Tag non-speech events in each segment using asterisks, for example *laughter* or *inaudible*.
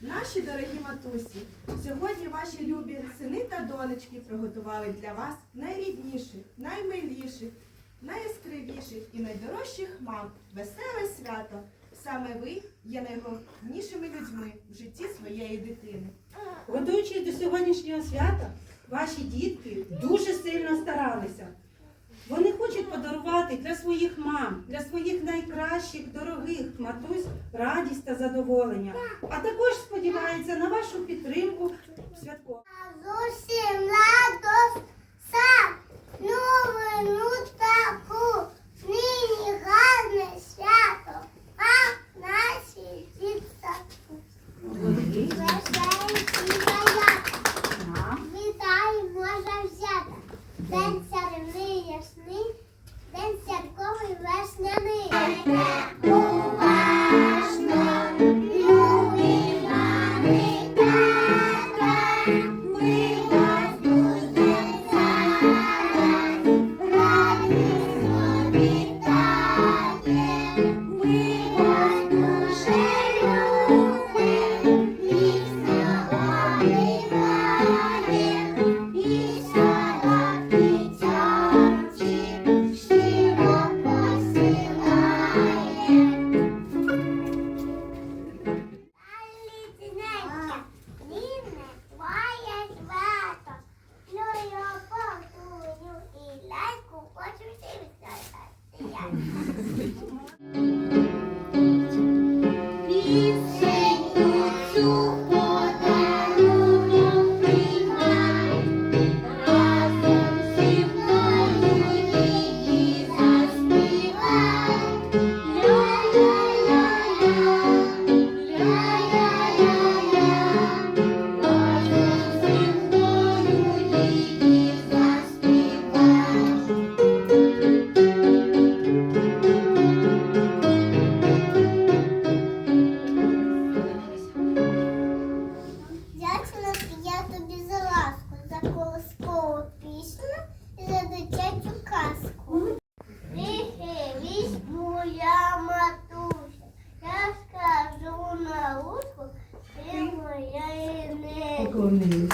Наші дорогі матусі, сьогодні ваші любі сини та донечки приготували для вас найрідніших, наймиліших, найяскравіших і найдорожчих мам. Веселе свято! Саме ви є найголовнішими людьми в житті своєї дитини. Готуючись до сьогоднішнього свята, ваші дітки дуже сильно старалися. Вони хочуть подарувати для своїх мам, для своїх найкращих, дорогих матусь радість та задоволення, а також сподіваються на вашу підтримку святково. please. 恭喜！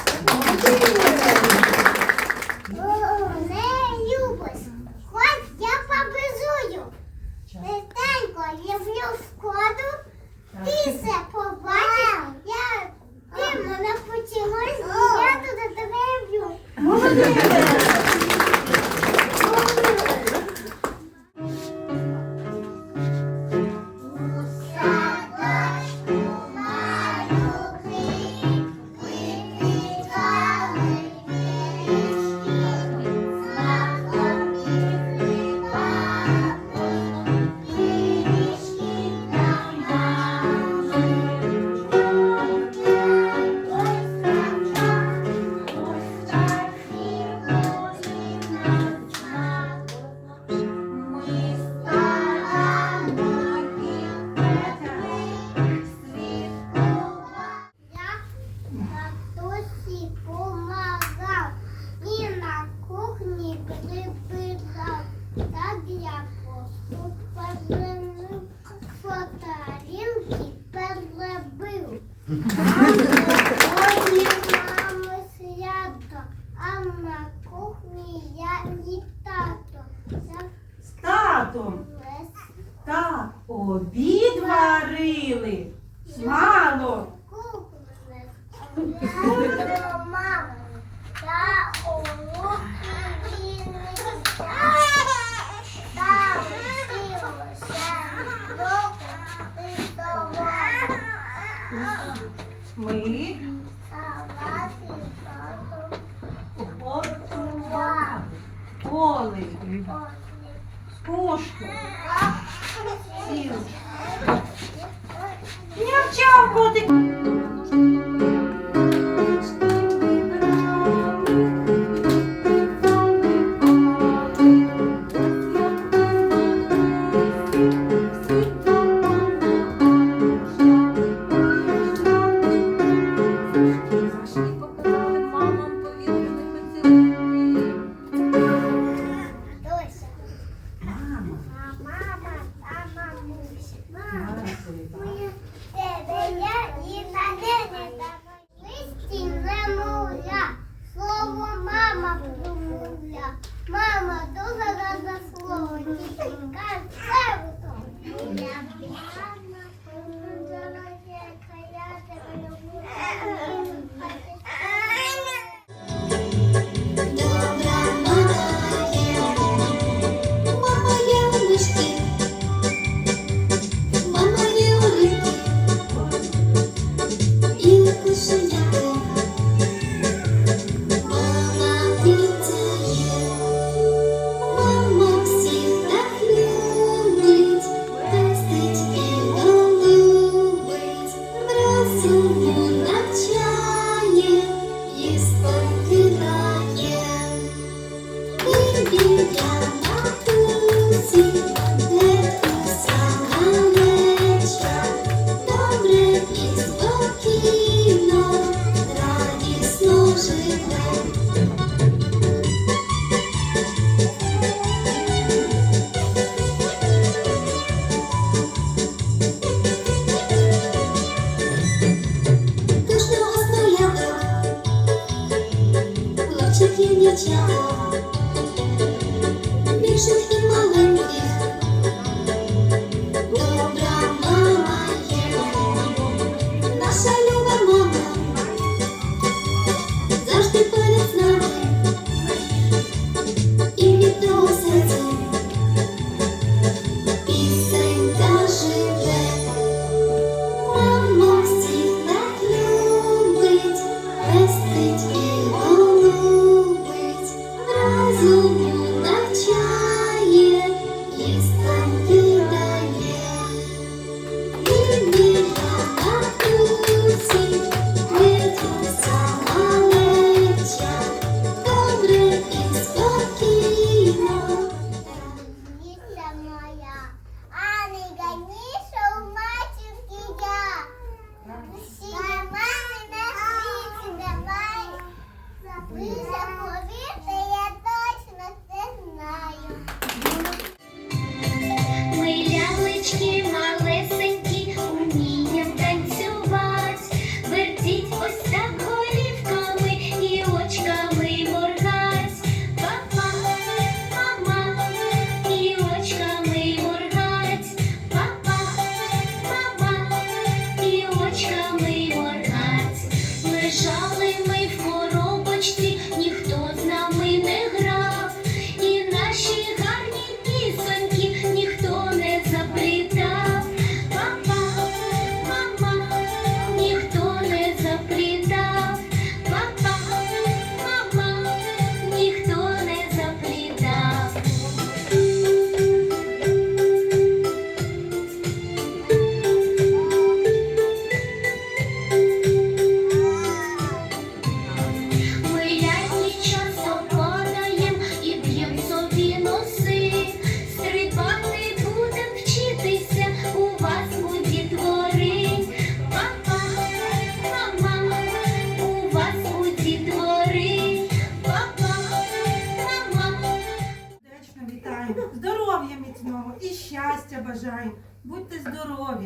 Thank *laughs* you.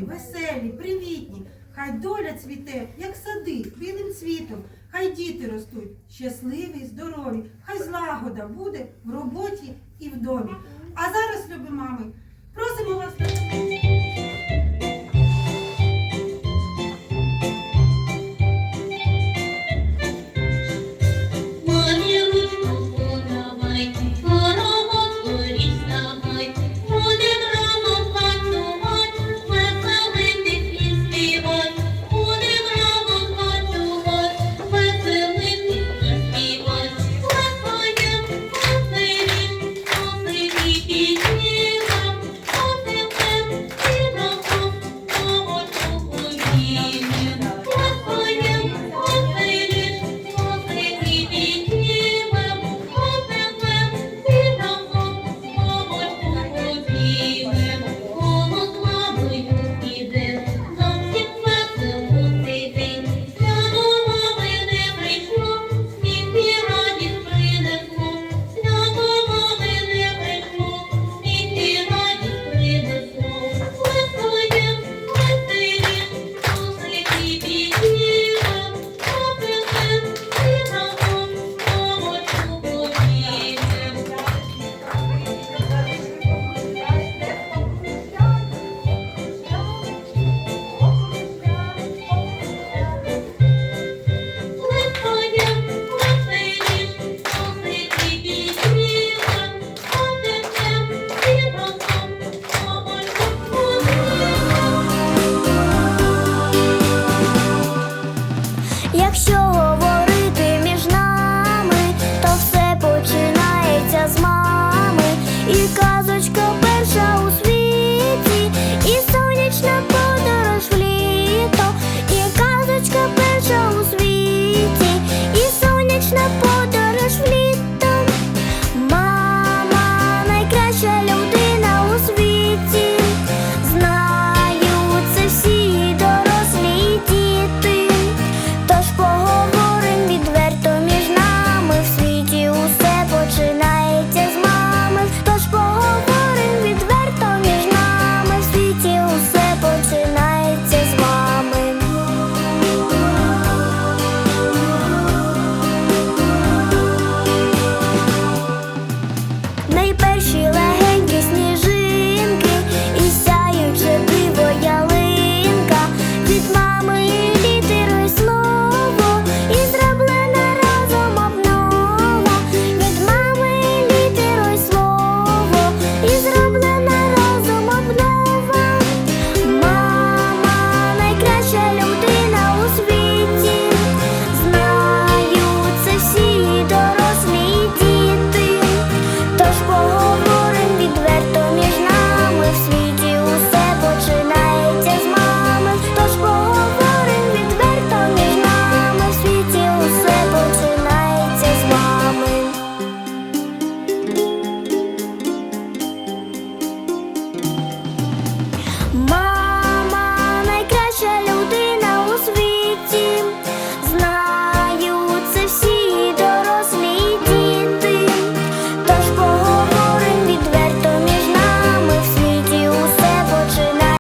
веселі, привітні. Хай доля цвіте, як сади, білим цвітом, хай діти ростуть, щасливі, здорові, хай злагода буде в роботі і в домі. А зараз, люби мами, просимо вас. на.